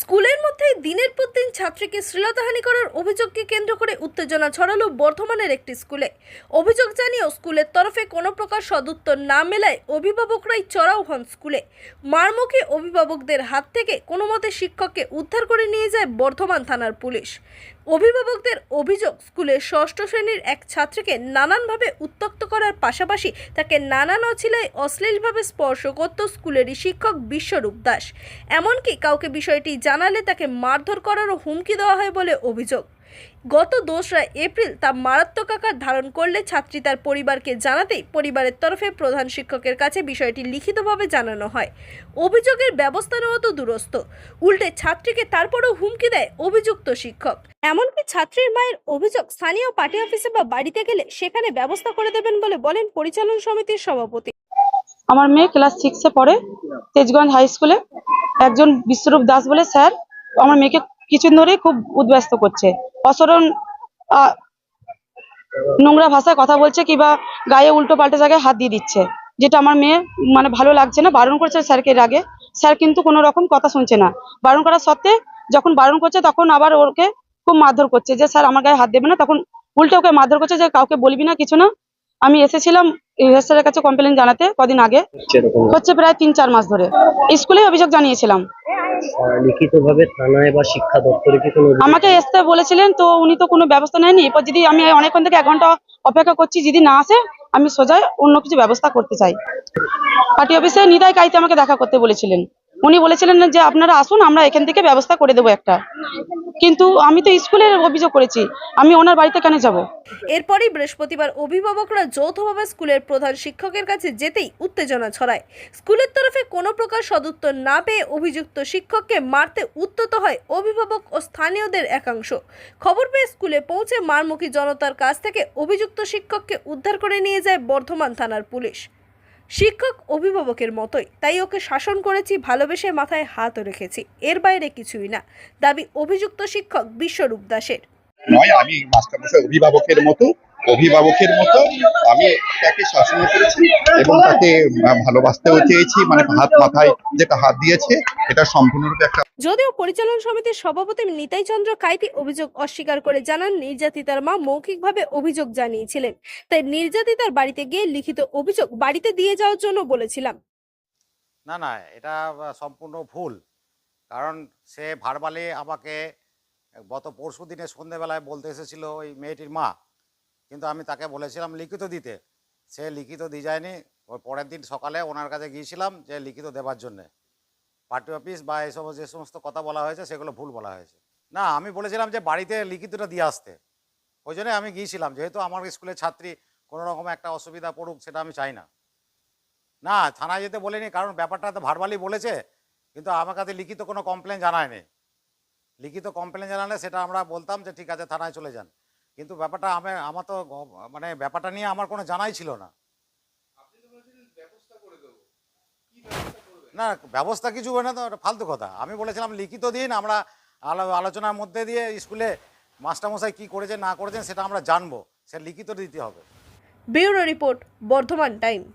স্কুলের মধ্যে দিনের পর দিন ছাত্রীকে শ্লীলতাহানি করার অভিযোগকে কেন্দ্র করে উত্তেজনা ছড়ালো বর্ধমানের একটি স্কুলে। অভিযোগ জানিয়েও স্কুলের তরফে কোনো প্রকার সদুত্তর না মেলায় অভিভাবকরাই চড়াও হন স্কুলে। মারমুখে অভিভাবকদের হাত থেকে কোনো মতে শিক্ষককে উদ্ধার করে নিয়ে যায় বর্ধমান থানার পুলিশ। অভিভাবকদের অভিযোগ, স্কুলে ষষ্ঠ শ্রেণির এক ছাত্রীকে নানানভাবে উত্তক্ত করার পাশাপাশি তাকে নানান অছিলায় অশ্লীলভাবে স্পর্শ করত স্কুলেরই শিক্ষক বিশ্বরূপ দাস। এমনকি কাউকে বিষয়টি জানালে তাকে মারধর করারও হুমকি দেওয়া হয় বলে অভিযোগ। গত দোসরা এপ্রিল তা মারাত্মক আকার ধারণ করলে ছাত্রী তার পরিবারকে জানাতেই পরিবারের তরফে প্রধান শিক্ষকের কাছে বিষয়টি লিখিতভাবে জানানো হয়। অভিযোগের ব্যবস্থা নেওয়া তো দূরস্থ উল্টে ছাত্রীকে তারপরও হুমকি দেয় অভিযুক্ত শিক্ষক। এমনকি ছাত্রীর মায়ের অভিযোগ স্থানীয় পার্টি অফিসে বা বাড়িতে গেলে সেখানে ব্যবস্থা করে দেবেন বলে বলেন পরিচালন সমিতির সভাপতি। আমার মেয়ে ক্লাস সিক্সে পড়ে, তেজগঞ্জ হাই স্কুলে। একজন বিশ্বরূপ দাস বলে স্যার আমার মেয়েকে কিছুদিন ধরেই খুব উদ্ব্যস্ত করছে। অসরণ নোংরা ভাষায় কথা বলছে কিংবা গায়ে উল্টো পাল্টে জায়গায় হাত দিয়ে দিচ্ছে। যেটা আমার মেয়ে মানে ভালো লাগছে না, বারণ করেছে স্যারকে এর আগে। স্যার কিন্তু কোনো রকম কথা শুনছে না। বারণ করার সত্ত্বে যখন বারণ করছে তখন আবার ওকে খুব মারধর করছে যে, স্যার আমার গায়ে হাত দেবে না। তখন উল্টে ওকে মারধর করছে যে, কাউকে বলবি না, কিছু না। আমি এসেছিলাম স্যারের কাছে কমপ্লেন জানাতে কদিন আগে। হচ্ছে প্রায় তিন চার মাস ধরে। স্কুলে অভিযোগ জানিয়েছিলাম। লিখিত থানায় বা শিক্ষা দপ্তরে কি কোনো আমাকে আসতে বলেছিলেন তো উনি তো কোনো ব্যবস্থা নেয়নি। এরপর যদি আমি অনেকক্ষণ থেকে এক ঘণ্টা অপেক্ষা করছি যদি না আসে আমি সোজা অন্য কিছু ব্যবস্থা করতে চাই। পার্টি অফিসে নিতাই কাইতে আমাকে দেখা করতে বলেছিলেন। উনি বলেছিলেন যে আপনারা আসুন আমরা এখান থেকে ব্যবস্থা করে দেবো একটা। কিন্তু আমি তো স্কুলের অভিযোগ করেছি, আমি ওনার বাড়িতে কেন যাব? এরপরই বৃহস্পতিবার অভিভাবকরা যৌথভাবে স্কুলের প্রধান শিক্ষকের কাছে যেতেই উত্তেজনা ছড়ায়। স্কুলের তরফে কোনো প্রকার সদুত্তর না পেয়ে অভিযুক্ত শিক্ষককে মারতে উদ্যত হয় অভিভাবক ও স্থানীয়দের একাংশ। খবর পেয়ে স্কুলে পৌঁছে মারমুখী জনতার কাছ থেকে অভিযুক্ত শিক্ষককে উদ্ধার করে নিয়ে যায় বর্ধমান থানার পুলিশ। শিক্ষক অভিভাবকের মতোই, তাই ওকে শাসন করেছি, ভালোবেসে মাথায় হাত রেখেছি। এর বাইরে কিছুই না। দাবি অভিযুক্ত শিক্ষক বিশ্বরূপ দাসের। নয়, আমি মাস্টারমশাই অভিভাবকের মতো অভিভাবকের মতো আমি তাকে শাসন করেছি এবং তাকে ভালোবাসতেও চেয়েছি মানে হাত মাথায় যেটা হাত দিয়েছে এটা সম্পূর্ণরূপে একটা যদিও পরিচালন সমিতির সভাপতি নিতাই চন্দ্র কাইতি অভিযোগ অস্বীকার করে জানান নির্যাতিতার মা মৌখিকভাবে অভিযোগ জানিয়েছিলেন। তাই নির্যাতিতার বাড়িতে গিয়ে লিখিত অভিযোগ বাড়িতে দিয়ে যাওয়ার জন্য বলেছিলাম। না না এটা সম্পূর্ণ ভুল। কারণ সে ভারবালে আমাকে গত পরশু দিনে সন্ধেবেলায় বলতে এসেছিল ওই মেয়েটির মা। কিন্তু আমি তাকে বলেছিলাম লিখিত দিতে। সে লিখিত দিয়ে যায়নি। ওই পরের দিন সকালে ওনার কাছে গিয়েছিলাম যে লিখিত দেওয়ার জন্যে। পার্টি অফিস বা সমস্ত যে সমস্ত কথা বলা হয়েছে, সেগুলো ভুল বলা হয়েছে। না, আমি বলেছিলাম যে বাড়িতে লিখিতটা দিয়ে আসতে। ওই জন্যই আমি গিয়েছিলাম। যেহেতু আমার স্কুলের ছাত্রী কোনো রকম একটা অসুবিধা পড়ুক, সেটা আমি চাই না। না, থানায় যেতে বলিনি, কারণ ব্যাপারটা তো ভারবালি বলেছে, কিন্তু আমার কাছে লিখিত কোনো কমপ্লেন জানায়নি। লিখিত কমপ্লেন জানালে সেটা আমরা বলতাম যে, ঠিক আছে, থানায় চলে যান। কিন্তু ব্যাপারটা আমি আমার তো মানে ব্যাপারটা নিয়ে আমার কোনো জানাই ছিল না। না ব্যবস্থা কিছু হয় না তো ওটা ফালতু কথা। আমি বলেছিলাম লিখিত দিন আমরা আলো- আলোচনার মধ্যে দিয়ে স্কুলে মাস্টারমশাই কি করেছে না করেছেন সেটা আমরা জানব। সেটা লিখিত দিতে হবে। Bureau report Bardhaman time.